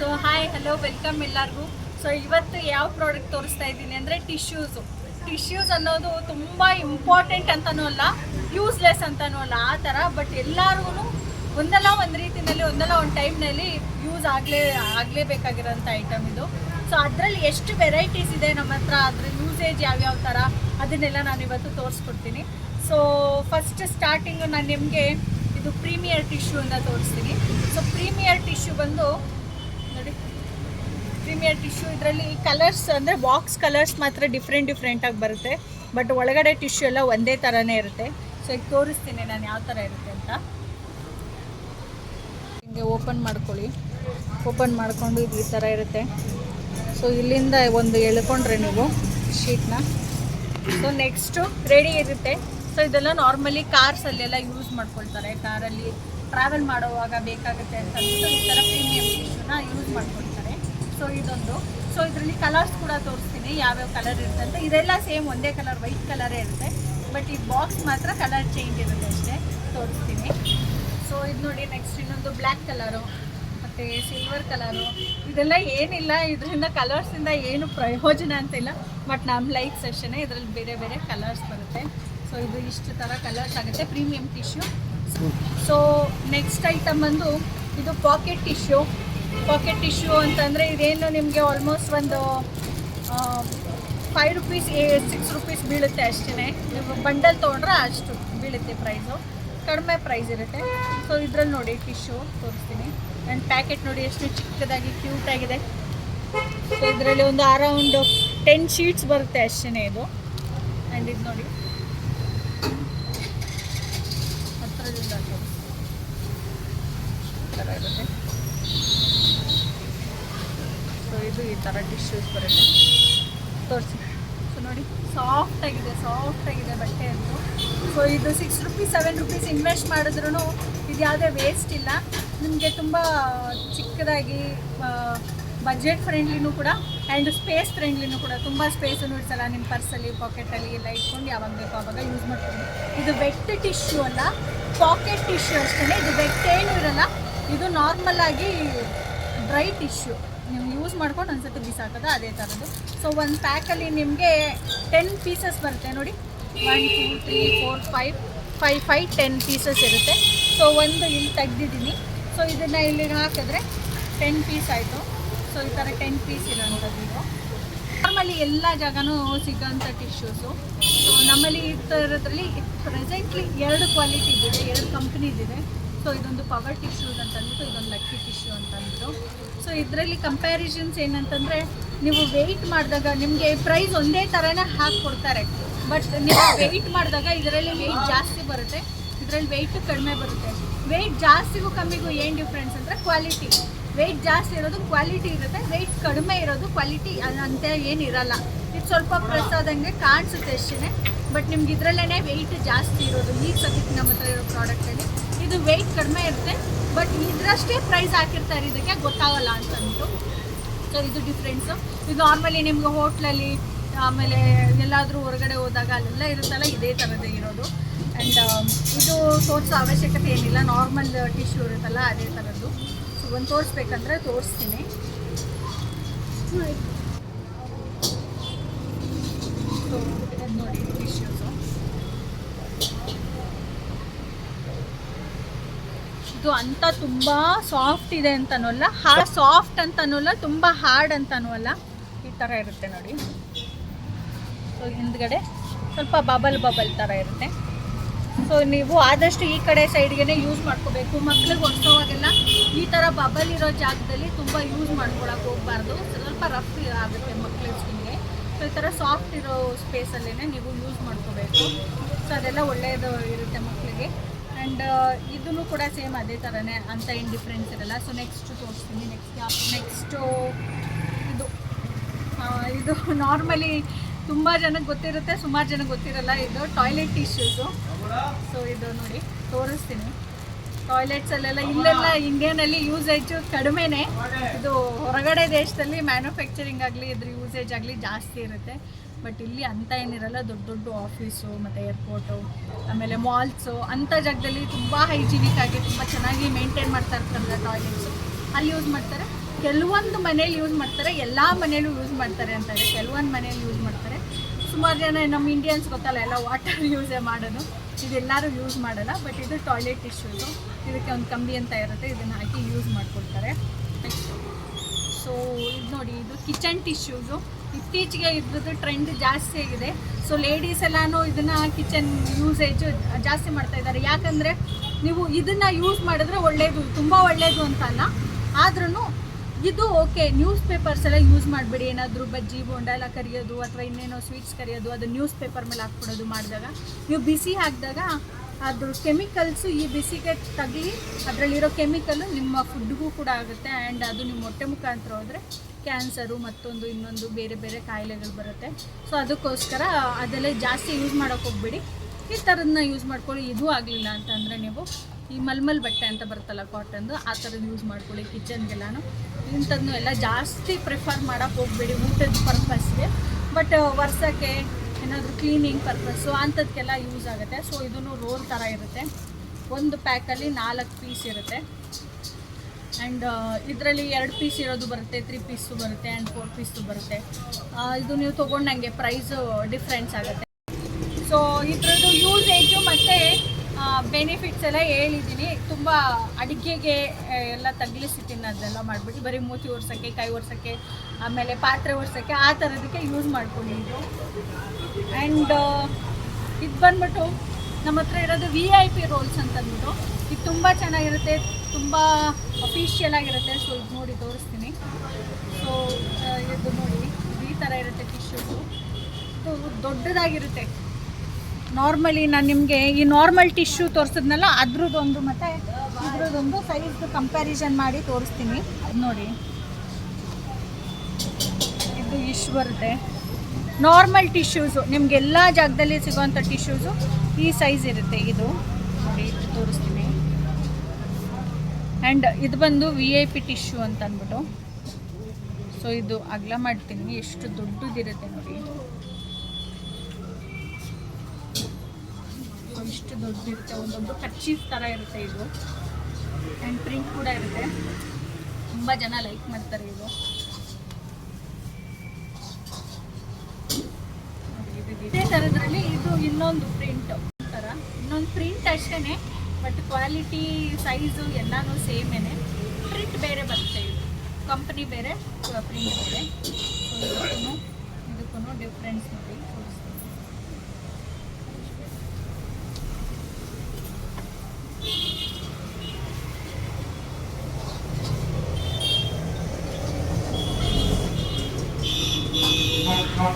So hi hello welcome ಎಲ್ಲರಿಗೂ. So ಇವತ್ತು ಯಾವ ಪ್ರಾಡಕ್ಟ್ ತೋರಿಸ್ತಾ ಇದ್ದೀನಿ ಅಂದರೆ ಟಿಶ್ಯೂಸು ಟಿಶ್ಯೂಸ್ ಅನ್ನೋದು ತುಂಬ ಇಂಪಾರ್ಟೆಂಟ್ ಅಂತಲೂ ಅಲ್ಲ ಯೂಸ್ಲೆಸ್ ಅಂತಲೂ ಅಲ್ಲ, ಆ ಥರ. ಬಟ್ ಎಲ್ಲರಿಗೂ ಒಂದಲ್ಲ ಒಂದು ರೀತಿಯಲ್ಲಿ, ಒಂದಲ್ಲ ಒಂದು ಟೈಮ್ನಲ್ಲಿ ಯೂಸ್ ಆಗಲೇ, ಆಗಲೇಬೇಕಾಗಿರೋಂಥ ಐಟಮ್ ಇದು. ಸೊ ಅದರಲ್ಲಿ ಎಷ್ಟು ವೆರೈಟೀಸ್ ಇದೆ ನಮ್ಮ ಹತ್ರ, ಅದ್ರ ಯೂಸೇಜ್ ಯಾವ್ಯಾವ ಥರ, ಅದನ್ನೆಲ್ಲ ನಾನು ಇವತ್ತು ತೋರಿಸ್ಕೊಡ್ತೀನಿ. ಸೊ ಫಸ್ಟ್ ಸ್ಟಾರ್ಟಿಂಗು ನಾನು ನಿಮಗೆ ಇದು ಪ್ರೀಮಿಯರ್ ಟಿಶ್ಯೂ ಅಂತ ತೋರಿಸ್ತೀನಿ. ಸೊ ಪ್ರೀಮಿಯರ್ ಟಿಶ್ಯೂ ಬಂದು ನೋಡಿ. ಪ್ರೀಮಿಯರ್ ಟಿಶ್ಯೂ ಇದರಲ್ಲಿ ಕಲರ್ಸ್ ಅಂದರೆ ಬಾಕ್ಸ್ ಕಲರ್ಸ್ ಮಾತ್ರ ಡಿಫ್ರೆಂಟ್ ಡಿಫ್ರೆಂಟಾಗಿ ಬರುತ್ತೆ. ಬಟ್ ಒಳಗಡೆ ಟಿಶ್ಯೂ ಎಲ್ಲ ಒಂದೇ ಥರನೇ ಇರುತ್ತೆ. ಸೊ ಈಗ ತೋರಿಸ್ತೀನಿ ನಾನು ಯಾವ ಥರ ಇರುತ್ತೆ ಅಂತ. ಹಿಂಗೆ ಓಪನ್ ಮಾಡ್ಕೊಳ್ಳಿ. ಓಪನ್ ಮಾಡಿಕೊಂಡು ಇದು ಈ ಥರ ಇರುತ್ತೆ. ಸೊ ಇಲ್ಲಿಂದ ಒಂದು ಎಳ್ಕೊಂಡ್ರೆ ನೀವು ಶೀಟ್ನ ಸೊ ನೆಕ್ಸ್ಟು ರೆಡಿ ಇರುತ್ತೆ. ಸೊ ಇದೆಲ್ಲ ನಾರ್ಮಲಿ ಕಾರ್ಸಲ್ಲೆಲ್ಲ ಯೂಸ್ ಮಾಡ್ಕೊಳ್ತಾರೆ. ಕಾರಲ್ಲಿ ಟ್ರಾವೆಲ್ ಮಾಡುವಾಗ ಬೇಕಾಗುತ್ತೆ ಅಂತ. ಈ ಥರ ಪ್ರೀಮಿಯಂ ಮಾಡ್ಕೊಳ್ತಾರೆ ಸೊ ಇದೊಂದು. ಸೊ ಇದರಲ್ಲಿ ಕಲರ್ಸ್ ಕೂಡ ತೋರಿಸ್ತೀನಿ, ಯಾವ್ಯಾವ ಕಲರ್ ಇರುತ್ತೆ ಅಂತ. ಇದೆಲ್ಲ ಸೇಮ್ ಒಂದೇ ಕಲರ್ ವೈಟ್ ಕಲರೇ ಇರುತ್ತೆ. ಬಟ್ ಈ ಬಾಕ್ಸ್ ಮಾತ್ರ ಕಲರ್ ಚೇಂಜ್ ಇರುತ್ತೆ ಅಷ್ಟೇ. ತೋರಿಸ್ತೀನಿ. ಸೊ ಇದು ನೋಡಿ ನೆಕ್ಸ್ಟ್ ಇನ್ನೊಂದು ಬ್ಲ್ಯಾಕ್ ಕಲರು ಮತ್ತು ಸಿಲ್ವರ್ ಕಲರು ಇದೆಲ್ಲ ಏನಿಲ್ಲ, ಇದರಿಂದ ಕಲರ್ಸಿಂದ ಏನು ಪ್ರಯೋಜನ ಅಂತ ಇಲ್ಲ ಬಟ್ ನಮ್ಮ ಲೈಕ್ ಅಷ್ಟೇ ಇದರಲ್ಲಿ ಬೇರೆ ಬೇರೆ ಕಲರ್ಸ್ ಬರುತ್ತೆ. ಸೊ ಇದು ಇಷ್ಟು ಥರ ಕಲರ್ಸ್ ಆಗುತ್ತೆ. Premium tissue so next item ಬಂದು ಇದು ಪಾಕೆಟ್ ಟಿಶ್ಯೂ ಪಾಕೆಟ್ ಟಿಶ್ಯೂ ಅಂತಂದರೆ ಇದೇನು ನಿಮಗೆ ಆಲ್ಮೋಸ್ಟ್ ಒಂದು ಫೈವ್ ರುಪೀಸ್ ಸಿಕ್ಸ್ ರುಪೀಸ್ ಬೀಳುತ್ತೆ ಅಷ್ಟೇ ನೀವು ಬಂಡಲ್ ತೊಗೊಂಡ್ರೆ ಅಷ್ಟು ಬೀಳುತ್ತೆ ಪ್ರೈಸು ಕಡಿಮೆ ಪ್ರೈಸ್ ಇರುತ್ತೆ. ಸೊ ಇದ್ರಲ್ಲಿ ನೋಡಿ ಟಿಶ್ಯೂ ತೋರಿಸ್ತೀನಿ. ಆ್ಯಂಡ್ ಪ್ಯಾಕೆಟ್ ನೋಡಿ ಎಷ್ಟು ಚಿಕ್ಕದಾಗಿ ಕ್ಯೂಟ್ ಆಗಿದೆ. ಸೊ ಇದರಲ್ಲಿ ಒಂದು ಅರೌಂಡ್ ಟೆನ್ ಶೀಟ್ಸ್ ಬರುತ್ತೆ ಅಷ್ಟೇ ಇದು. ಆ್ಯಂಡ್ ಇದು ನೋಡಿ ಹತ್ರದಿಂದ ತೋರಿಸ್ತೀನಿ ಈ ಥರ ಇರುತ್ತೆ ಸೊ ಇದು ಈ ಥರ ಟಿಶ್ಯೂಸ್ ಬರುತ್ತೆ. ತೋರಿಸಿ. ಸೊ ನೋಡಿ ಸಾಫ್ಟ್ ಆಗಿದೆ ಸಾಫ್ಟ್ ಆಗಿದೆ ಬಟ್ಟೆ ಅಂತೂ. ಸೊ ಇದು six rupees seven rupees invest ಮಾಡಿದ್ರೂ ಇದು ಯಾವುದೇ ವೇಸ್ಟ್ ಇಲ್ಲ. ನಿಮಗೆ ತುಂಬ ಚಿಕ್ಕದಾಗಿ ಬಜೆಟ್ ಫ್ರೆಂಡ್ಲಿನೂ ಕೂಡ ಆ್ಯಂಡ್ ಸ್ಪೇಸ್ ಫ್ರೆಂಡ್ಲಿನೂ ಕೂಡ ತುಂಬ ಸ್ಪೇಸನ್ನು ಇಡ್ಸಲ್ಲ. ನಿಮ್ಮ ಪರ್ಸಲ್ಲಿ ಪಾಕೆಟಲ್ಲಿ ಎಲ್ಲ ಇಟ್ಕೊಂಡು ಯಾವಾಗ ಬೇಕೋ ಆವಾಗ ಯೂಸ್ ಮಾಡ್ಕೊಂಡು ಇದು ವೆಟ್ ಟಿಶ್ಯೂ ಅಲ್ಲ ಪಾಕೆಟ್ ಟಿಶ್ಯೂ ಅಷ್ಟೇ ಇದು ವೆಟ್ ಏನೂ ಇರಲ್ಲ. ಇದು ನಾರ್ಮಲ್ ಆಗಿ ಡ್ರೈ ಟಿಶ್ಯೂ ನೀವು ಯೂಸ್ ಮಾಡ್ಕೊಂಡು ಒಂದ್ಸತಿ ಬಿಸಾಕೋದು ಅದೇ ಥರದ್ದು ಸೊ ಒಂದು ಪ್ಯಾಕಲ್ಲಿ ನಿಮಗೆ ಟೆನ್ ಪೀಸಸ್ ಬರುತ್ತೆ ನೋಡಿ. One two three four five five five ten pieces ಇರುತ್ತೆ. ಸೊ ಒಂದು ಇಲ್ಲಿ ತೆಗ್ದಿದ್ದೀನಿ. ಸೊ ಇದನ್ನು ಇಲ್ಲಿ ಹಾಕಿದ್ರೆ ಟೆನ್ ಪೀಸ್ ಆಯಿತು. ಸೊ ಈ ಥರ ಟೆನ್ ಪೀಸ್ ಇರೋಂಥದ್ದು ಇದು. ನಾರ್ಮಲಿ ಎಲ್ಲ ಜಾಗನೂ ಸಿಗೋಂಥ ಟಿಶ್ಯೂಸು ಸೊ ನಮ್ಮಲ್ಲಿ ಈ ಥರದ್ರಲ್ಲಿ ಪ್ರೆಸೆಂಟ್ಲಿ ಎರಡು ಕ್ವಾಲಿಟಿ ಇದೆ, ಎರಡು ಕಂಪ್ನೀದಿದೆ ಸೊ ಇದೊಂದು ಪವರ್ ಟಿಶ್ಯೂಸ್ ಅಂತಂದ್ಬಿಟ್ಟು, ಇದೊಂದು ಲಕ್ಕಿ ಟಿಶ್ಯೂ ಅಂತ ಅಂದ್ಬಿಟ್ಟು ಸೊ ಇದರಲ್ಲಿ ಕಂಪ್ಯಾರಿಸನ್ಸ್ ಏನಂತಂದರೆ, ನೀವು ವೆಯ್ಟ್ ಮಾಡಿದಾಗ ನಿಮಗೆ ಪ್ರೈಸ್ ಒಂದೇ ಥರನೇ ಹಾಕ್ಕೊಡ್ತಾರೆ ಬಟ್ ನೀವು ವೆಯ್ಟ್ ಮಾಡಿದಾಗ ಇದರಲ್ಲಿ ವೆಯ್ಟ್ ಜಾಸ್ತಿ ಬರುತ್ತೆ. ಇದರಲ್ಲಿ ವೆಯ್ಟ್ ಕಡಿಮೆ ಬರುತ್ತೆ. ವೆಯ್ಟ್ ಜಾಸ್ತಿಗೂ ಕಮ್ಮಿಗೂ ಏನು ಡಿಫ್ರೆನ್ಸ್ ಅಂದರೆ ಕ್ವಾಲಿಟಿ ವೆಯ್ಟ್ ಜಾಸ್ತಿ ಇರೋದು ಕ್ವಾಲಿಟಿ ಇರುತ್ತೆ. ವೆಯ್ಟ್ ಕಡಿಮೆ ಇರೋದು ಕ್ವಾಲಿಟಿ ಅಂತ ಏನು ಇರಲ್ಲ. ಇದು ಸ್ವಲ್ಪ ಪ್ರೆಸ್ ಆದಂಗೆ ಕಾಣಿಸುತ್ತೆ ಅಷ್ಟೇ ಬಟ್ ನಿಮ್ಗೆ ಇದರಲ್ಲೇ ವೆಯ್ಟ್ ಜಾಸ್ತಿ ಇರೋದು. ಈಗ ಸದ್ಯಕ್ಕೆ ನಮ್ಮ ಹತ್ರ ಇರೋ ಪ್ರಾಡಕ್ಟಲ್ಲಿ ಇದು ವೆಯ್ಟ್ ಕಡಿಮೆ ಇರುತ್ತೆ. ಬಟ್ ಇದರಷ್ಟೇ ಪ್ರೈಸ್ ಹಾಕಿರ್ತಾರೆ ಇದಕ್ಕೆ ಗೊತ್ತಾಗಲ್ಲ ಅಂತಂದ್ಬಿಟ್ಟು. ಸೊ ಇದು ಡಿಫ್ರೆನ್ಸು ಇದು ನಾರ್ಮಲಿ ನಿಮ್ಗೆ ಹೋಟ್ಲಲ್ಲಿ ಆಮೇಲೆ ಎಲ್ಲಾದರೂ ಹೊರಗಡೆ ಹೋದಾಗ ಅಲ್ಲೆಲ್ಲ ಇರುತ್ತಲ್ಲ, ಇದೇ ಥರದೇ ಇರೋದು. ಆ್ಯಂಡ್ ಇದು ತೋರಿಸೋ ಅವಶ್ಯಕತೆ ಏನಿಲ್ಲ. ನಾರ್ಮಲ್ ಟಿಶ್ಯೂ ಇರುತ್ತಲ್ಲ, ಅದೇ ಥರದ್ದು ಸೊ ಒಂದು ತೋರಿಸ್ಬೇಕಂದ್ರೆ ತೋರಿಸ್ತೀನಿ ಸೊ ಇದು ನೋಡಿ ಟಿಶ್ಯೂಸು ಇದು ಅಂತ ತುಂಬ ಸಾಫ್ಟ್ ಇದೆ ಅಂತನೂ ಅಲ್ಲ ಹಾ ಸಾಫ್ಟ್ ಅಂತನೂ ಅಲ್ಲ ತುಂಬ ಹಾರ್ಡ್ ಅಂತನೂ ಅಲ್ಲ ಈ ಥರ ಇರುತ್ತೆ ನೋಡಿ. ಸೊ ಹಿಂದ್ಗಡೆ ಸ್ವಲ್ಪ ಬಬಲ್ ಬಬಲ್ ಥರ ಇರುತ್ತೆ. ಸೊ ನೀವು ಆದಷ್ಟು ಈ ಕಡೆ ಸೈಡ್ಗೆ ಯೂಸ್ ಮಾಡ್ಕೋಬೇಕು. ಮಕ್ಳಿಗೆ ಹೊಡ್ಸೋವಾಗೆಲ್ಲ ಈ ಥರ ಬಬಲ್ ಇರೋ ಜಾಗದಲ್ಲಿ ತುಂಬ ಯೂಸ್ ಮಾಡ್ಕೊಳಕ್ಕೆ ಹೋಗ್ಬಾರ್ದು. ಸ್ವಲ್ಪ ರಫ್ ಆಗುತ್ತೆ ಮಕ್ಳ ಸ್ಕಿನ್ಗೆ ಸೊ ಈ ಥರ ಸಾಫ್ಟ್ ಇರೋ ಸ್ಪೇಸಲ್ಲೇ ನೀವು ಯೂಸ್ ಮಾಡ್ಕೋಬೇಕು. ಸೊ ಅದೆಲ್ಲ ಒಳ್ಳೆಯದು ಇರುತ್ತೆ ಮಕ್ಕಳಿಗೆ ಆ್ಯಂಡ್ ಇದನ್ನು ಕೂಡ ಸೇಮ್ ಅದೇ ಥರನೇ ಅಂತ ಏನು ಡಿಫ್ರೆನ್ಸ್ ಇರಲ್ಲ. ಸೊ ನೆಕ್ಸ್ಟ್ ತೋರಿಸ್ತೀನಿ. ನೆಕ್ಸ್ಟ್ ನೆಕ್ಸ್ಟು ಇದು ಇದು ನಾರ್ಮಲಿ ತುಂಬ ಜನಕ್ಕೆ ಗೊತ್ತಿರುತ್ತೆ, ಸುಮಾರು ಜನಕ್ಕೆ ಗೊತ್ತಿರಲ್ಲ ಇದು ಟಾಯ್ಲೆಟ್ ಟಿಶ್ಯೂಸು ಸೊ ಇದು ನೋಡಿ, ತೋರಿಸ್ತೀನಿ. ಟಾಯ್ಲೆಟ್ಸಲ್ಲೆಲ್ಲ ಇಲ್ಲೆಲ್ಲ ಇಂಡಿಯಾನಲ್ಲಿ ಯೂಸೇಜು ಕಡಿಮೆನೇ. ಇದು ಹೊರಗಡೆ ದೇಶದಲ್ಲಿ ಮ್ಯಾನುಫ್ಯಾಕ್ಚರಿಂಗ್ ಆಗಲಿ, ಇದ್ರ ಯೂಸೇಜ್ ಆಗಲಿ ಜಾಸ್ತಿ ಇರುತ್ತೆ. ಬಟ್ ಇಲ್ಲಿ ಅಂತ ಏನಿರಲ್ಲ, ದೊಡ್ಡ ದೊಡ್ಡ ಆಫೀಸು ಮತ್ತು ಏರ್ಪೋರ್ಟು ಆಮೇಲೆ ಮಾಲ್ಸು ಅಂಥ ಜಾಗದಲ್ಲಿ ತುಂಬ ಹೈಜಿನಿಕ್ ಆಗಿ ತುಂಬ ಚೆನ್ನಾಗಿ ಮೇಂಟೈನ್ ಮಾಡ್ತಾ ಇರ್ತಾರಲ್ಲ ಟಾಯ್ಲೆಟ್ಸು ಅಲ್ಲಿ ಯೂಸ್ ಮಾಡ್ತಾರೆ. ಕೆಲವೊಂದು ಮನೇಲಿ ಯೂಸ್ ಮಾಡ್ತಾರೆ. ಎಲ್ಲ ಮನೇಲೂ ಯೂಸ್ ಮಾಡ್ತಾರೆ ಅಂತಾರೆ ಕೆಲವೊಂದು ಮನೇಲಿ ಯೂಸ್ ಮಾಡ್ತಾರೆ. ಸುಮಾರು ಜನ ನಮ್ಮ ಇಂಡಿಯನ್ಸ್ ಗೊತ್ತಲ್ಲ, ಎಲ್ಲ ವಾಟರ್ ಯೂಸೇ ಮಾಡೋದು. ಇದೆಲ್ಲರೂ ಯೂಸ್ ಮಾಡಲ್ಲ ಬಟ್ ಇದು ಟಾಯ್ಲೆಟ್ ಟಿಶ್ಯೂಸು ಇದಕ್ಕೆ ಒಂದು ಕಂಬಿ ಅಂತ ಇರುತ್ತೆ. ಇದನ್ನು ಹಾಕಿ ಯೂಸ್ ಮಾಡ್ಕೊಳ್ತಾರೆ ಸೊ ಇದು ನೋಡಿ, ಇದು ಕಿಚನ್ ಟಿಶ್ಯೂಸು ಇತ್ತೀಚೆಗೆ ಇದ್ರದ್ದು ಟ್ರೆಂಡ್ ಜಾಸ್ತಿ ಆಗಿದೆ. ಸೊ ಲೇಡೀಸ್ ಎಲ್ಲಾನು ಇದನ್ನ ಕಿಚನ್ ಯೂಸೇಜ್ ಜಾಸ್ತಿ ಮಾಡ್ತಾ ಇದ್ದಾರೆ. ಯಾಕಂದರೆ ನೀವು ಇದನ್ನ ಯೂಸ್ ಮಾಡಿದ್ರೆ ಒಳ್ಳೇದು, ತುಂಬ ಒಳ್ಳೇದು ಅಂತಲ್ಲ ಆದ್ರೂ ಇದು ಓಕೆ ನ್ಯೂಸ್ ಪೇಪರ್ಸ್ ಎಲ್ಲ ಯೂಸ್ ಮಾಡಬೇಡಿ. ಏನಾದರೂ ಬಜ್ಜಿ ಬೋಂಡ ಎಲ್ಲ ಕರಿಯೋದು ಅಥವಾ ಇನ್ನೇನೋ ಸ್ವೀಟ್ಸ್ ಕರಿಯೋದು, ಅದು ನ್ಯೂಸ್ ಪೇಪರ್ ಮೇಲೆ ಹಾಕ್ಬಿಡೋದು ಮಾಡಿದಾಗ, ನೀವು ಬಿಸಿ ಹಾಕಿದಾಗ ಅದ್ರ ಕೆಮಿಕಲ್ಸು ಈ ಬಿಸಿಗೆ ತಗಲಿ, ಅದರಲ್ಲಿರೋ ಕೆಮಿಕಲ್ಲು ನಿಮ್ಮ ಫುಡ್ಗೂ ಕೂಡ ಆಗುತ್ತೆ. ಆ್ಯಂಡ್ ಅದು ನಿಮ್ಮ ಹೊಟ್ಟೆ ಮುಖಾಂತರ ಹೋದರೆ ಕ್ಯಾನ್ಸರು ಮತ್ತೊಂದು, ಇನ್ನೊಂದು ಬೇರೆ ಬೇರೆ ಕಾಯಿಲೆಗಳು ಬರುತ್ತೆ. ಸೊ ಅದಕ್ಕೋಸ್ಕರ ಅದೆಲ್ಲ ಜಾಸ್ತಿ ಯೂಸ್ ಮಾಡೋಕೆ ಹೋಗ್ಬೇಡಿ. ಈ ಥರದನ್ನ ಯೂಸ್ ಮಾಡ್ಕೊಳ್ಳಿ. ಇದು ಆಗಲಿಲ್ಲ ಅಂತಂದರೆ ನೀವು ಈ ಮಲ್ಮಲ್ ಬಟ್ಟೆ ಅಂತ ಬರುತ್ತಲ್ಲ ಕಾಟನ್ದು ಆ ಥರದ್ದು ಯೂಸ್ ಮಾಡ್ಕೊಳ್ಳಿ. ಕಿಚನ್ಗೆಲ್ಲನೂ ಇಂಥದ್ದನ್ನು ಎಲ್ಲ ಜಾಸ್ತಿ ಪ್ರಿಫರ್ ಮಾಡೋಕೆ ಹೋಗ್ಬೇಡಿ. ಊಟದ ಪರ್ಪಸ್ಗೆ ಬಟ್ ವರ್ಷಕ್ಕೆ ಏನಾದರೂ ಕ್ಲೀನಿಂಗ್ ಪರ್ಪಸ್ಸು ಅಂಥದ್ದಕ್ಕೆಲ್ಲ ಯೂಸ್ ಆಗುತ್ತೆ. ಸೊ ಇದೂ ರೋಲ್ ಥರ ಇರುತ್ತೆ. ಒಂದು ಪ್ಯಾಕಲ್ಲಿ ನಾಲ್ಕು ಪೀಸ್ ಇರುತ್ತೆ. ಆ್ಯಂಡ್ ಇದರಲ್ಲಿ ಎರಡು ಪೀಸ್ ಇರೋದು ಬರುತ್ತೆ ತ್ರೀ ಪೀಸು ಬರುತ್ತೆ ಆ್ಯಂಡ್ ಫೋರ್ ಪೀಸು ಬರುತ್ತೆ. ಇದು ನೀವು ತೊಗೊಂಡಂಗೆ ಪ್ರೈಸು ಡಿಫ್ರೆನ್ಸ್ ಆಗುತ್ತೆ. ಸೊ ಇದ್ರದ್ದು ಯೂಸೇಜು ಮತ್ತು ಬೆನಿಫಿಟ್ಸ್ ಎಲ್ಲ ಹೇಳಿದ್ದೀನಿ. ತುಂಬ ಅಡುಗೆಗೆ ಎಲ್ಲ ತಗ್ಲಿಸಿ ತಿನ್ನೋದೆಲ್ಲ ಮಾಡಿಬಿಟ್ಟು, ಬರೀ ಮೂತಿ ಒರ್ಸೋಕ್ಕೆ, ಕೈ ಒರ್ಸೋಕ್ಕೆ, ಆಮೇಲೆ ಪಾತ್ರೆ ಒರ್ಸೋಕ್ಕೆ ಆ ಥರದಕ್ಕೆ ಯೂಸ್ ಮಾಡ್ಕೊಂಡು ಇದು ಆ್ಯಂಡ್ ಇದು ಬಂದ್ಬಿಟ್ಟು ನಮ್ಮ ಹತ್ರ ಇರೋದು ವಿ ಐ ಪಿ ರೋಲ್ಸ್ ಅಂತ ಅಂದ್ಬಿಟ್ಟು, ಇದು ತುಂಬ ಚೆನ್ನಾಗಿರುತ್ತೆ. ತುಂಬ ಅಫಿಷಿಯಲ್ ಆಗಿರುತ್ತೆ ಸೊ ಇದು ನೋಡಿ ತೋರಿಸ್ತೀನಿ. ಸೊ ಇದು ನೋಡಿ, ಈ ಥರ ಇರುತ್ತೆ ಟಿಶ್ಯೂಸು ಇದು ದೊಡ್ಡದಾಗಿರುತ್ತೆ. ನಾರ್ಮಲಿ ನಾನು ನಿಮಗೆ ಈ ನಾರ್ಮಲ್ ಟಿಶ್ಯೂ ತೋರಿಸಿದ್ನಲ್ಲ, ಅದ್ರದ್ದೊಂದು ಮತ್ತು ಇದ್ರದ್ದೊಂದು ಸೈಜ್ ಕಂಪ್ಯಾರಿಸನ್ ಮಾಡಿ ತೋರಿಸ್ತೀನಿ. ಅದು ನೋಡಿ. ಇದು ಇಶ್ಯೂ ಬರುತ್ತೆ ನಾರ್ಮಲ್ ಟಿಶ್ಯೂಸು ನಿಮ್ಗೆ ಎಲ್ಲ ಜಾಗದಲ್ಲಿ ಸಿಗುವಂಥ ಟಿಶ್ಯೂಸು ಈ ಸೈಜ್ ಇರುತ್ತೆ ಇದು. ನೋಡಿ ತೋರಿಸ್ತೀನಿ. ಆ್ಯಂಡ್ ಇದು ಬಂದು ವಿ ಐ ಪಿ ಟಿಶ್ಯೂ ಅಂತ ಅಂದ್ಬಿಟ್ಟು. ಸೊ ಇದು ಅಗಲ ಮಾಡ್ತೀನಿ. ಎಷ್ಟು ದೊಡ್ಡದಿರುತ್ತೆ ನೋಡಿ. ಎಷ್ಟು ದೊಡ್ಡದಿರುತ್ತೆ. ಒಂದೊಂದು ಕಚ್ಚೀಸ್ ಥರ ಇರುತ್ತೆ ಇದು. ಆ್ಯಂಡ್ ಪ್ರಿಂಟ್ ಕೂಡ ಇರುತ್ತೆ. ತುಂಬ ಜನ ಲೈಕ್ ಮಾಡ್ತಾರೆ ಇದು. ಇದೇ ಥರದ್ರಲ್ಲಿ ಇದು ಇನ್ನೊಂದು ಪ್ರಿಂಟ್ ಥರ ಇನ್ನೊಂದು ಪ್ರಿಂಟ್ ಅಷ್ಟೇ ಬಟ್ ಕ್ವಾಲಿಟಿ ಸೈಜು ಎಲ್ಲನೂ ಸೇಮೇನೆ ಪ್ರಿಂಟ್ ಬೇರೆ ಬರುತ್ತೆ ಇದು. ಕಂಪ್ನಿ ಬೇರೆ ಪ್ರಿಂಟ್ ಬೇರೆ. ಇದಕ್ಕೂ ಇದಕ್ಕೂ ಡಿಫ್ರೆನ್ಸ್ ನೋಡಿ ತೋರಿಸ್ತೀನಿ.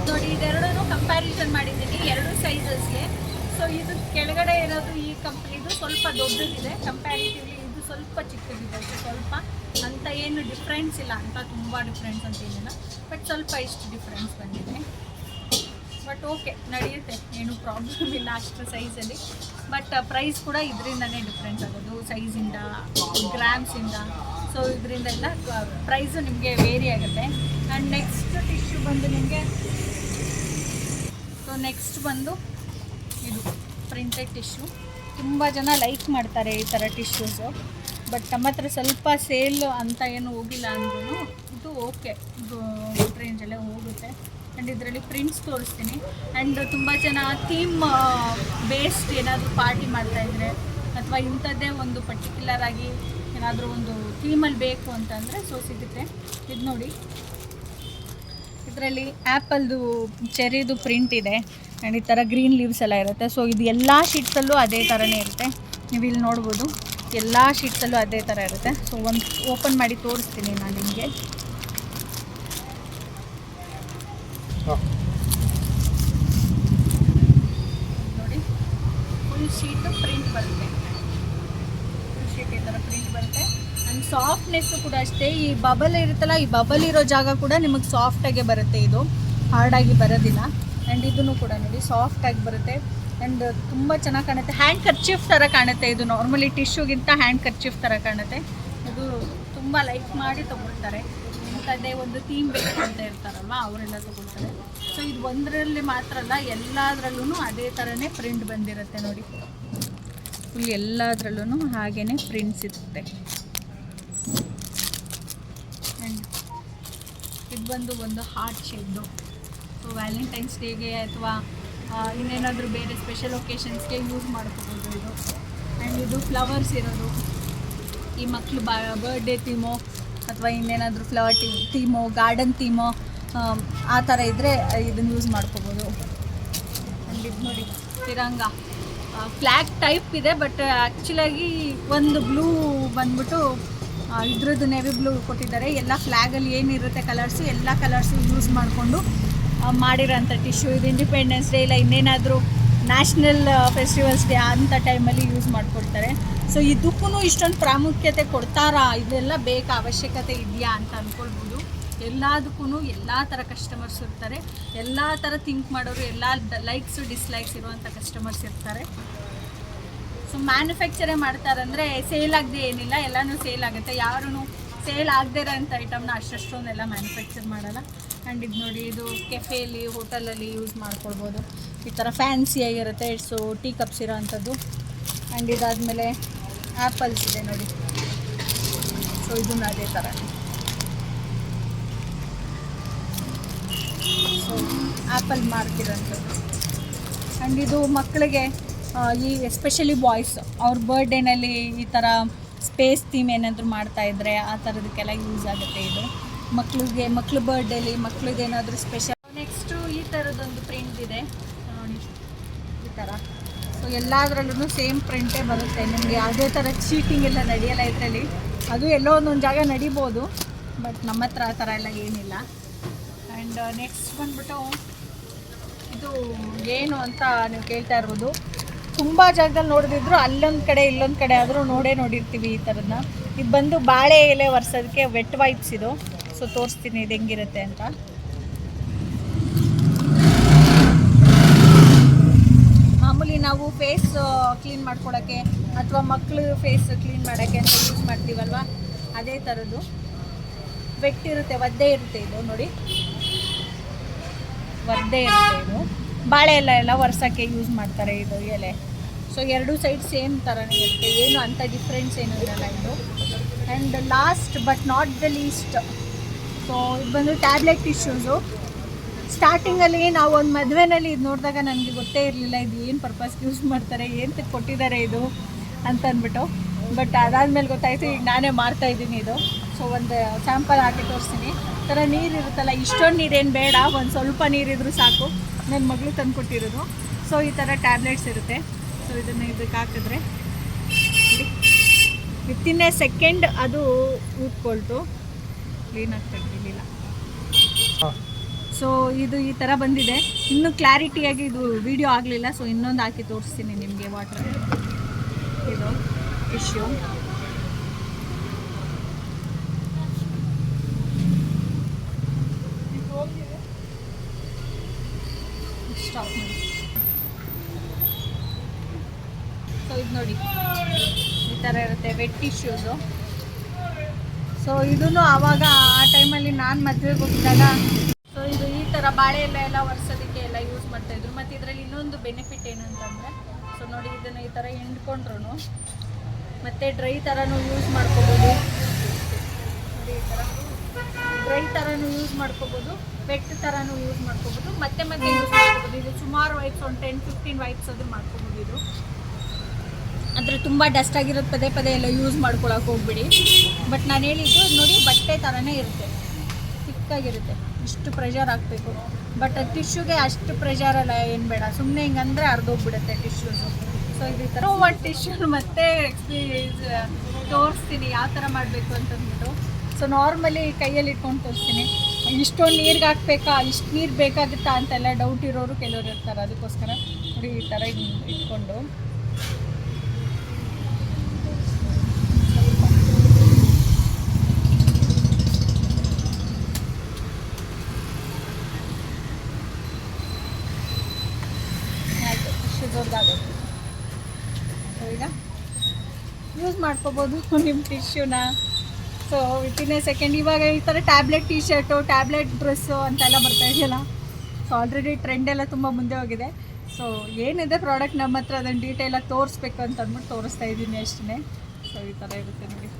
ನೋಡಿ ಇದೆರಡೂ ಕಂಪ್ಯಾರಿಸನ್ ಮಾಡಿದ್ದೀನಿ, ಎರಡು ಸೈಜಸ್ಗೆ ಸೊ ಇದು ಕೆಳಗಡೆ ಇರೋದು ಸ್ವಲ್ಪ ದೊಡ್ಡದಿದೆ. ಕಂಪ್ಯಾರಿಟಿವ್ಲಿ ಇದು ಸ್ವಲ್ಪ ಚಿಕ್ಕದಿದೆ. ಅಷ್ಟು ಸ್ವಲ್ಪ ಅಂತ ಏನು ಡಿಫ್ರೆನ್ಸ್ ಇಲ್ಲ. ಅಂತ ತುಂಬ ಡಿಫ್ರೆನ್ಸ್ ಅಂತ ಏನಿಲ್ಲ. ಬಟ್ ಸ್ವಲ್ಪ ಇಷ್ಟು ಡಿಫ್ರೆನ್ಸ್ ಬಂದಿದೆ. ಬಟ್ ಓಕೆ ನಡೆಯುತ್ತೆ. ಏನು ಪ್ರಾಬ್ಲಮ್ ಇಲ್ಲ ಅಷ್ಟು ಸೈಜಲ್ಲಿ ಬಟ್ ಪ್ರೈಸ್ ಕೂಡ ಇದರಿಂದನೇ ಡಿಫ್ರೆನ್ಸ್ ಆಗೋದು. ಸೈಜಿಂದ ಗ್ರಾಮ್ಸಿಂದ ಸೊ ಇದರಿಂದ ಎಲ್ಲ ಪ್ರೈಸು ನಿಮಗೆ ವೇರಿ ಆಗುತ್ತೆ. ಆ್ಯಂಡ್ ನೆಕ್ಸ್ಟ್ ಟಿಶ್ಯೂ ಬಂದು ನಿಮಗೆ ಸೊ ನೆಕ್ಸ್ಟ್ ಬಂದು ಇದು ಪ್ರಿಂಟೆಡ್ ಟಿಶ್ಯೂ ತುಂಬ ಜನ ಲೈಕ್ ಮಾಡ್ತಾರೆ ಈ ಥರ ಟಿಶ್ಯೂಸು ಬಟ್ ನಮ್ಮ ಹತ್ರ ಸ್ವಲ್ಪ ಸೇಲ್ ಅಂತ ಏನು ಹೋಗಿಲ್ಲ ಅಂದ್ರೂ ಇದು ಓಕೆ. ಇದು ರೇಂಜಲ್ಲೇ ಹೋಗುತ್ತೆ. ಆ್ಯಂಡ್ ಇದರಲ್ಲಿ ಪ್ರಿಂಟ್ಸ್ ತೋರಿಸ್ತೀನಿ. ಆ್ಯಂಡ್ ತುಂಬ ಜನ ಥೀಮ್ ಬೇಸ್ಡ್ ಏನಾದರೂ ಪಾರ್ಟಿ ಮಾಡ್ತಾಯಿದ್ರೆ ಅಥವಾ ಇಂಥದ್ದೇ ಒಂದು ಪರ್ಟಿಕ್ಯುಲರ್ ಆಗಿ ಏನಾದರೂ ಒಂದು ಥೀಮಲ್ಲಿ ಬೇಕು ಅಂತಂದರೆ ಸೊ ಸಿಗುತ್ತೆ. ಇದು ನೋಡಿ ಇದರಲ್ಲಿ ಆ್ಯಪಲ್ದು ಚೆರಿದು ಪ್ರಿಂಟ್ ಇದೆ. ಆ್ಯಂಡ್ ಈ ಥರ ಗ್ರೀನ್ ಲೀವ್ಸ್ ಎಲ್ಲ ಇರುತ್ತೆ. ಸೊ ಇದು ಎಲ್ಲ ಶೀಟ್ಸಲ್ಲೂ ಅದೇ ಥರನೇ ಇರುತ್ತೆ. ನೀವು ಇಲ್ಲಿ ನೋಡ್ಬೋದು ಎಲ್ಲ ಶೀಟ್ಸಲ್ಲೂ ಅದೇ ಥರ ಇರುತ್ತೆ. ಸೊ ಒಂದು ಓಪನ್ ಮಾಡಿ ತೋರಿಸ್ತೀನಿ ನಾನು ನಿಮಗೆ. ನೋಡಿ ಫುಲ್ ಶೀಟು ಪ್ರಿಂಟ್ ಬರುತ್ತೆ. ಫುಲ್ ಶೀಟ್ ಈ ಥರ ಪ್ರಿಂಟ್ ಬರುತ್ತೆ. ಆ್ಯಂಡ್ ಸಾಫ್ಟ್ನೆಸ್ಸು ಕೂಡ ಅಷ್ಟೇ. ಈ ಬಬಲ್ ಇರುತ್ತಲ್ಲ ಈ ಬಬಲ್ ಇರೋ ಜಾಗ ಕೂಡ ನಿಮಗೆ ಸಾಫ್ಟಾಗೆ ಬರುತ್ತೆ ಇದು. ಹಾರ್ಡಾಗಿ ಬರೋದಿಲ್ಲ. ಆ್ಯಂಡ್ ಇದನ್ನು ಕೂಡ ನೋಡಿ ಸಾಫ್ಟಾಗಿ ಬರುತ್ತೆ. ಆ್ಯಂಡ್ ತುಂಬ ಚೆನ್ನಾಗಿ ಕಾಣುತ್ತೆ. ಹ್ಯಾಂಡ್ ಕರ್ಚಿಫ್ ಥರ ಕಾಣುತ್ತೆ ಇದು. ನಾರ್ಮಲಿ ಟಿಶ್ಯೂಗಿಂತ ಹ್ಯಾಂಡ್ ಕರ್ಚಿಫ್ ಥರ ಕಾಣುತ್ತೆ. ಇದು ತುಂಬ ಲೈಕ್ ಮಾಡಿ ತೊಗೊಳ್ತಾರೆ. ಅದೇ ಒಂದು ಥೀಮ್ ಬೇಕು ಅಂತ ಇರ್ತಾರಲ್ಲ ಅವರೆಲ್ಲ ತೊಗೊಳ್ತಾರೆ. ಸೊ ಇದು ಒಂದರಲ್ಲಿ ಮಾತ್ರ ಅಲ್ಲ ಎಲ್ಲದರಲ್ಲೂ ಅದೇ ಥರನೇ ಪ್ರಿಂಟ್ ಬಂದಿರುತ್ತೆ ನೋಡಿ. ಫುಲ್ ಎಲ್ಲದರಲ್ಲೂ ಹಾಗೇ ಪ್ರಿಂಟ್ಸ್ ಇರುತ್ತೆ. ಆ್ಯಂಡ್ ಇದು ಬಂದು ಒಂದು ಹಾರ್ಟ್ ಶೇಪ್ದು ಸೊ ವ್ಯಾಲೆಂಟೈನ್ಸ್ ಡೇಗೆ ಅಥವಾ ಇನ್ನೇನಾದರೂ ಬೇರೆ ಸ್ಪೆಷಲ್ ಒಕೇಶನ್ಸ್ಗೆ ಯೂಸ್ ಮಾಡ್ಕೋಬೋದು. ಇದು ಆ್ಯಂಡ್ ಇದು ಫ್ಲವರ್ಸ್ ಇರೋದು. ಈ ಮಕ್ಕಳು ಬಾ ಬರ್ಡೇ ಥೀಮೋ ಅಥವಾ ಇನ್ನೇನಾದರೂ ಫ್ಲವರ್ ಟೀ ಥೀಮೋ ಗಾರ್ಡನ್ ಥೀಮೋ ಆ ಥರ ಇದ್ದರೆ ಇದನ್ನು ಯೂಸ್ ಮಾಡ್ಕೋಬೋದು. ಆ್ಯಂಡ್ ಇದು ನೋಡಿ, ತಿರಂಗ. ಫ್ಲ್ಯಾಗ್ ಟೈಪ್ ಇದೆ ಬಟ್ ಆ್ಯಕ್ಚುಲಾಗಿ ಒಂದು ಬ್ಲೂ ಬಂದ್ಬಿಟ್ಟು ಇದ್ರದ್ದು ನೆವಿ ಬ್ಲೂ ಕೊಟ್ಟಿದ್ದಾರೆ. ಎಲ್ಲ ಫ್ಲ್ಯಾಗಲ್ಲಿ ಏನಿರುತ್ತೆ ಕಲರ್ಸು ಎಲ್ಲ ಕಲರ್ಸು ಯೂಸ್ ಮಾಡಿಕೊಂಡು ಮಾಡಿರೋಂಥ ಟಿಶ್ಯೂ ಇದು ಇಂಡಿಪೆಂಡೆನ್ಸ್ ಡೇ ಇಲ್ಲ, ಇನ್ನೇನಾದರೂ ನ್ಯಾಷನಲ್ ಫೆಸ್ಟಿವಲ್ಸ್ ಡೇ ಅಂಥ ಟೈಮಲ್ಲಿ ಯೂಸ್ ಮಾಡ್ಕೊಳ್ತಾರೆ ಸೊ ಇದಕ್ಕೂ ಇಷ್ಟೊಂದು ಪ್ರಾಮುಖ್ಯತೆ ಕೊಡ್ತಾರಾ? ಇದೆಲ್ಲ ಬೇಕಾ? ಅವಶ್ಯಕತೆ ಇದೆಯಾ ಅಂತ ಅಂದ್ಕೊಳ್ಬೋದು ಎಲ್ಲದಕ್ಕೂ ಎಲ್ಲ ಥರ ಕಸ್ಟಮರ್ಸ್ ಇರ್ತಾರೆ. ಎಲ್ಲ ಥರ ಥಿಂಕ್ ಮಾಡೋರು, ಎಲ್ಲ ಲೈಕ್ಸು ಡಿಸ್ಲೈಕ್ಸ್ ಇರುವಂಥ ಕಸ್ಟಮರ್ಸ್ ಇರ್ತಾರೆ. ಸೊ ಮ್ಯಾನುಫ್ಯಾಕ್ಚರೇ ಮಾಡ್ತಾರಂದರೆ ಸೇಲ್ ಆಗದೆ ಏನಿಲ್ಲ, ಎಲ್ಲನೂ ಸೇಲ್ ಆಗುತ್ತೆ. ಯಾರೂ ಸೇಲ್ ಆಗದೇ ಇರೋಂಥ ಐಟಮ್ನ ಅಷ್ಟಷ್ಟೊಂದೆಲ್ಲ ಮ್ಯಾನುಫ್ಯಾಕ್ಚರ್ ಮಾಡಲ್ಲ. ಇದು ನೋಡಿ, ಇದು ಕೆಫೆಯಲ್ಲಿ, ಹೋಟೆಲಲ್ಲಿ ಯೂಸ್ ಮಾಡ್ಕೊಳ್ಬೋದು. ಈ ಥರ ಫ್ಯಾನ್ಸಿಯಾಗಿರುತ್ತೆ ಸೊ ಟೀ ಕಪ್ಸ್ ಇರೋ ಅಂಥದ್ದು ಆ್ಯಂಡ್ ಇದಾದಮೇಲೆ ಆ್ಯಪಲ್ಸ್ ಇದೆ ನೋಡಿ. ಸೊ ಇದನ್ನು ಅದೇ ಥರ ಸೊ ಆ್ಯಪಲ್ ಮಾಡ್ತಿರೋಂಥದ್ದು ಆ್ಯಂಡ್ ಇದು ಮಕ್ಕಳಿಗೆ ಈ ಎಸ್ಪೆಷಲಿ ಬಾಯ್ಸ್ ಅವ್ರ ಬರ್ಡೇನಲ್ಲಿ ಈ ಥರ ಸ್ಪೇಸ್ ಥೀಮ್ ಏನಾದರೂ ಮಾಡ್ತಾಯಿದ್ರೆ ಆ ಥರದಕ್ಕೆಲ್ಲ ಯೂಸ್ ಆಗುತ್ತೆ ಇದು. ಮಕ್ಕಳಿಗೆ ಮಕ್ಳ ಬರ್ಡೇಲಿ ಮಕ್ಳಿಗೆ ಏನಾದರೂ ಸ್ಪೆಷಲ್ ನೆಕ್ಸ್ಟು ಈ ಥರದೊಂದು ಪ್ರಿಂಟ್ ಇದೆ. ನೋಡಿ ಈ ಥರ ಸೊ ಎಲ್ಲದರಲ್ಲೂ ಸೇಮ್ ಪ್ರಿಂಟೇ ಬರುತ್ತೆ. ನಿಮಗೆ ಯಾವುದೇ ಥರ ಚೀಟಿಂಗ್ ಎಲ್ಲ ನಡೆಯಲ್ಲ ಇದರಲ್ಲಿ. ಅದು ಎಲ್ಲೋ ಒಂದೊಂದು ಜಾಗ ನಡಿಬೋದು. ಬಟ್ ನಮ್ಮ ಹತ್ರ ಆ ಥರ ಎಲ್ಲ ಏನಿಲ್ಲ. ಆ್ಯಂಡ್ ನೆಕ್ಸ್ಟ್ ಬಂದ್ಬಿಟ್ಟು ಇದು ಏನು ಅಂತ ನೀವು ಕೇಳ್ತಾ ಇರ್ಬೋದು. ತುಂಬ ಜಾಗದಲ್ಲಿ ನೋಡಿದ್ರು ಅಲ್ಲೊಂದು ಕಡೆ, ಇಲ್ಲೊಂದು ಕಡೆ ಆದರೂ ನೋಡೇ ನೋಡಿರ್ತೀವಿ ಈ ಥರದನ್ನ ಇದು ಬಂದು ಬಾಳೆ ಎಲೆ ಒರೆಸೋದಕ್ಕೆ ವೆಟ್ ವೈಪ್ಸ್ ಇದು. ಸೊ ತೋರಿಸ್ತೀನಿ ಇದು ಹೆಂಗಿರುತ್ತೆ ಅಂತ. ಮಾಮೂಲಿ ನಾವು ಫೇಸ್ ಕ್ಲೀನ್ ಮಾಡ್ಕೊಳಕ್ಕೆ ಅಥವಾ ಮಕ್ಕಳು ಫೇಸ್ ಕ್ಲೀನ್ ಮಾಡೋಕ್ಕೆ ಅಂತ ಯೂಸ್ ಮಾಡ್ತೀವಲ್ವ? ಅದೇ ಥರದ್ದು ಬೆಟ್ಟಿರುತ್ತೆ ಒದ್ದೆ ಇರುತ್ತೆ ಇದು ನೋಡಿ. ಒದ್ದೆ ಇರುತ್ತೆ ಇದು. ಬಾಳೆ ಎಲ್ಲ ಎಲ್ಲ ಒರ್ಸೋಕ್ಕೆ ಯೂಸ್ ಮಾಡ್ತಾರೆ ಇದು ಎಲೆ. ಸೊ ಎರಡು ಸೈಡ್ ಸೇಮ್ ಥರನೇ ಇರುತ್ತೆ. ಏನು ಅಂಥ ಡಿಫ್ರೆನ್ಸ್ ಏನೂ ಇರಲ್ಲ ಇದು. And last but not the least so, ಇದು ಬಂದು ಟ್ಯಾಬ್ಲೆಟ್ ಟಿಶ್ಯೂಸು ಸ್ಟಾರ್ಟಿಂಗಲ್ಲಿ ನಾವು ಒಂದು ಮದುವೆನಲ್ಲಿ ಇದು ನೋಡಿದಾಗ ನನಗೆ ಗೊತ್ತೇ ಇರಲಿಲ್ಲ, ಇದು ಏನು ಪರ್ಪಸ್ ಯೂಸ್ ಮಾಡ್ತಾರೆ, ಏನು ಕೊಟ್ಟಿದ್ದಾರೆ ಇದು ಅಂತ ಅಂದ್ಬಿಟ್ಟು ಬಟ್ ಅದಾದಮೇಲೆ ಗೊತ್ತಾಯಿತು, ಈಗ ನಾನೇ ಮಾಡ್ತಾ ಇದ್ದೀನಿ ಇದು. ಸೊ ಒಂದು ಸ್ಯಾಂಪಲ್ ಹಾಕಿ ತೋರಿಸ್ತೀನಿ. ಥರ ನೀರು ಇರುತ್ತಲ್ಲ, ಇಷ್ಟೊಂದು ನೀರೇನು ಬೇಡ, ಒಂದು ಸ್ವಲ್ಪ ನೀರಿದ್ರೂ ಸಾಕು. ನನ್ನ ಮಗಳು ತಂದು ಕೊಟ್ಟಿರೋದು ಸೊ ಈ ಥರ ಟ್ಯಾಬ್ಲೆಟ್ಸ್ ಇರುತ್ತೆ. ಸೊ ಇದನ್ನು ಇದಕ್ಕೆ ಹಾಕಿದ್ರೆ. ವಿತಿನ್ ಎ ಸೆಕೆಂಡ್ ಅದು ಊದ್ಕೊಳ್ತು ಕ್ಲೀನ್ ತೆಗ್ದಿಲ್ಲ ಸೊ ಇದು ಈ ಥರ ಬಂದಿದೆ. ಇನ್ನೂ ಕ್ಲಾರಿಟಿಯಾಗಿ ಇದು ವಿಡಿಯೋ ಆಗಲಿಲ್ಲ ಸೊ ಇನ್ನೊಂದು ಹಾಕಿ ತೋರಿಸ್ತೀನಿ ನಿಮಗೆ ವಾಟರ್ ಇದು ಇಶ್ಯೂ ಸೊ ಇದು ನೋಡಿ. ಈ ಥರ ಇರುತ್ತೆ ವೆಟ್ ಟಿಶ್ಯೂಸು ಸೊ ಇದೂ ಆವಾಗ ಆ ಟೈಮಲ್ಲಿ ನಾನು ಮದುವೆಗೆ ಹೋಗಿದ್ದಾಗ ಥರ ಬಾಳೆ ಎಲ್ಲ ಎಲ್ಲ ಒರೆಸೋದಕ್ಕೆ ಎಲ್ಲ ಯೂಸ್ ಮಾಡ್ತಾಯಿದ್ರು ಮತ್ತು ಇದರಲ್ಲಿ ಇನ್ನೊಂದು ಬೆನಿಫಿಟ್ ಏನಂತಂದರೆ ಸೊ ನೋಡಿ ಇದನ್ನು ಈ ಥರ ಹಿಂಡ್ಕೊಂಡ್ರು ಮತ್ತು ಡ್ರೈ ಥರನೂ ಯೂಸ್ ಮಾಡ್ಕೋಬೋದು. ನೋಡಿ ಈ ಡ್ರೈ ಥರನೂ ಯೂಸ್ ಮಾಡ್ಕೋಬೋದು ವೆಟ್ ಥರನೂ ಯೂಸ್ ಮಾಡ್ಕೋಬೋದು, ಮತ್ತೆ ಮತ್ತೆ ಯೂಸ್ ಮಾಡ್ಕೋಬೋದು. ಇದು ಸುಮಾರು ವೈಪ್ಸ್ ಒಂದು ಟೆನ್ ಫಿಫ್ಟೀನ್ ವೈಪ್ಸ್ ಆದರೂ ಮಾಡ್ಕೋಬೋದು ಇದು. ಅಂದರೆ ತುಂಬ ಡಸ್ಟ್ ಆಗಿರೋದು ಪದೇ ಪದೇ ಎಲ್ಲ ಯೂಸ್ ಮಾಡ್ಕೊಳಕ್ಕೆ ಹೋಗ್ಬಿಡಿ. ಬಟ್ ನಾನು ಹೇಳಿದ್ದು, ನೋಡಿ ಬಟ್ಟೆ ಥರನೇ ಇರುತ್ತೆ. ಚಿಕ್ಕಾಗಿರುತ್ತೆ. ಇಷ್ಟು ಪ್ರೆಷರ್ ಆಗಬೇಕು ಬಟ್ ಟಿಶ್ಯೂಗೆ ಅಷ್ಟು ಪ್ರೆಷರ್ ಅಲ್ಲ ಏನು ಬೇಡ. ಸುಮ್ಮನೆ ಹಿಂಗಂದ್ರೆ ಅರ್ಧೋಗ್ಬಿಡುತ್ತೆ ಟಿಶ್ಯೂಸು ಸೊ ಇದು ಥರ ಒಂದು ಟಿಶ್ಯೂ ಮತ್ತೆ ಎಕ್ಸ್ಪೀರಿಯನ್ಸ್ ತೋರಿಸ್ತೀನಿ. ಯಾವ ಥರ ಮಾಡಬೇಕು ಅಂತಂದ್ಬಿಟ್ಟು. ಸೊ ನಾರ್ಮಲಿ ಕೈಯಲ್ಲಿ ಇಟ್ಕೊಂಡು ತೋರಿಸ್ತೀನಿ. ಇಷ್ಟೊಂದು ನೀರಿಗೆ ಹಾಕ್ಬೇಕಾ? ಇಷ್ಟು ನೀರು ಬೇಕಾಗುತ್ತಾ ಅಂತೆಲ್ಲ ಡೌಟ್ ಇರೋರು ಕೆಲವರು ಇರ್ತಾರೆ. ಅದಕ್ಕೋಸ್ಕರ ನೋಡಿ ಈ ಥರ ಇಟ್ಕೊಂಡು ಆಯಿತು ಇಷ್ಟು ದೊಡ್ಡದಾಗುತ್ತೆ ಸೊ ಈಗ ಯೂಸ್ ಮಾಡ್ಕೋಬೋದು ನಿಮ್ಮ ಟಿಶ್ಯೂನ ಸೊ ವಿತಿನ್ ಎ ಸೆಕೆಂಡ್ ಇವಾಗ ಈ ಥರ tablet T shirt tablet dress ಅಂತೆಲ್ಲ ಬರ್ತಾ ಇದೆಯಲ್ಲ? ಸೊ ಆಲ್ರೆಡಿ ಟ್ರೆಂಡ್ ಎಲ್ಲ ತುಂಬ ಮುಂದೆ ಹೋಗಿದೆ. ಸೊ ಏನಿದೆ ಪ್ರಾಡಕ್ಟ್ ನಮ್ಮ ಹತ್ರ ಅದನ್ನು ಡೀಟೇಲಾಗಿ ತೋರಿಸ್ಬೇಕು ಅಂತ ಅಂದ್ಬಿಟ್ಟು ತೋರಿಸ್ತಾ ಇದ್ದೀನಿ ಅಷ್ಟೇ ಸೊ ಈ ಥರ ಇರುತ್ತೆ ಥರ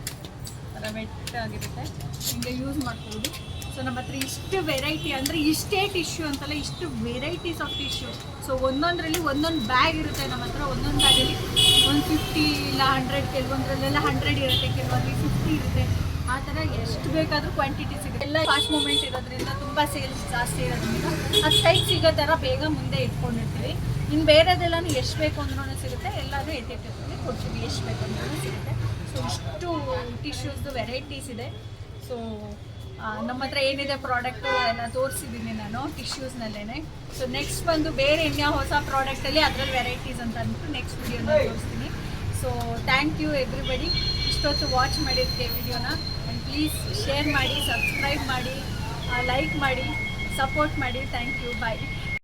ಥರ ಮೆಟ್ಟಾಗಿರುತ್ತೆ ಹಿಂಗೆ ಯೂಸ್ ಮಾಡ್ಬೋದು. ಸೊ ನಮ್ಮ ಹತ್ರ ಇಷ್ಟು ವೆರೈಟಿ ಅಂದರೆ ಇಷ್ಟೇ ಟಿಶ್ಯೂ ಅಂತಲ್ಲ, ಇಷ್ಟು ವೆರೈಟೀಸ್ ಆಫ್ ಟಿಶ್ಯೂ ಸೊ ಒಂದೊಂದರಲ್ಲಿ ಒಂದೊಂದು ಬ್ಯಾಗ್ ಇರುತ್ತೆ ನಮ್ಮ ಹತ್ರ, ಒಂದೊಂದು ಬ್ಯಾಗಲ್ಲಿ ಒಂದು ಫಿಫ್ಟಿ ಇಲ್ಲ ಹಂಡ್ರೆಡ್ ಕೆಲವೊಂದರಲ್ಲೆಲ್ಲ ಹಂಡ್ರೆಡ್ ಇರುತ್ತೆ, ಕೆಲವೊಂದು ಫಿಫ್ಟಿ ಇರುತ್ತೆ. ಆ ಥರ ಎಷ್ಟು ಬೇಕಾದರೂ ಕ್ವಾಂಟಿಟಿ ಸಿಗುತ್ತೆ. ಎಲ್ಲ ಫಾಸ್ಟ್ ಮೂಮೆಂಟ್ ಇರೋದ್ರಿಂದ ತುಂಬ ಸೇಲ್ಸ್ ಜಾಸ್ತಿ ಇರೋದ್ರಿಂದ ಅದು ಸೈಜ್ ಸಿಗೋ ಥರ ಬೇಗ ಮುಂದೆ ಇಟ್ಕೊಂಡಿರ್ತೀವಿ. ಇನ್ನು ಬೇರೆದೆಲ್ಲನೂ ಎಷ್ಟು ಬೇಕು ಅಂದ್ರೂ ಸಿಗುತ್ತೆ. ಎಲ್ಲರೂ ಎತ್ತಿಟ್ಟಿರ್ತೀವಿ ಕೊಡ್ತೀವಿ, ಎಷ್ಟು ಬೇಕು ಅಂದ್ರೂ ಸಿಗುತ್ತೆ. ಸೊ ಇಷ್ಟು ಟಿಶ್ಯೂಸ್ದು ವೆರೈಟೀಸ್ ಇದೆ. ಸೊ ನಮ್ಮ ಹತ್ರ ಏನಿದೆ ಪ್ರಾಡಕ್ಟು ಎಲ್ಲ ತೋರಿಸಿದ್ದೀನಿ ನಾನು ಟಿಶ್ಯೂಸ್ನಲ್ಲೇ ಸೊ ನೆಕ್ಸ್ಟ್ ಬಂದು ಬೇರೆ ಇನ್ಯಾವ ಹೊಸ ಪ್ರಾಡಕ್ಟಲ್ಲಿ ಅದ್ರಲ್ಲಿ ವೆರೈಟೀಸ್ ಅಂತ ಅಂದ್ಬಿಟ್ಟು ನೆಕ್ಸ್ಟ್ ವಿಡಿಯೋನ ತೋರಿಸ್ತೀನಿ. ಸೊ ಥ್ಯಾಂಕ್ ಯು ಎವ್ರಿಬಡಿ ಇಷ್ಟೊತ್ತು ವಾಚ್ ಮಾಡಿರ್ತೀವಿ ವಿಡಿಯೋನ ಆ್ಯಂಡ್ ಪ್ಲೀಸ್ ಶೇರ್ ಮಾಡಿ ಸಬ್ಸ್ಕ್ರೈಬ್ ಮಾಡಿ ಲೈಕ್ ಮಾಡಿ ಸಪೋರ್ಟ್ ಮಾಡಿ. Thank you bye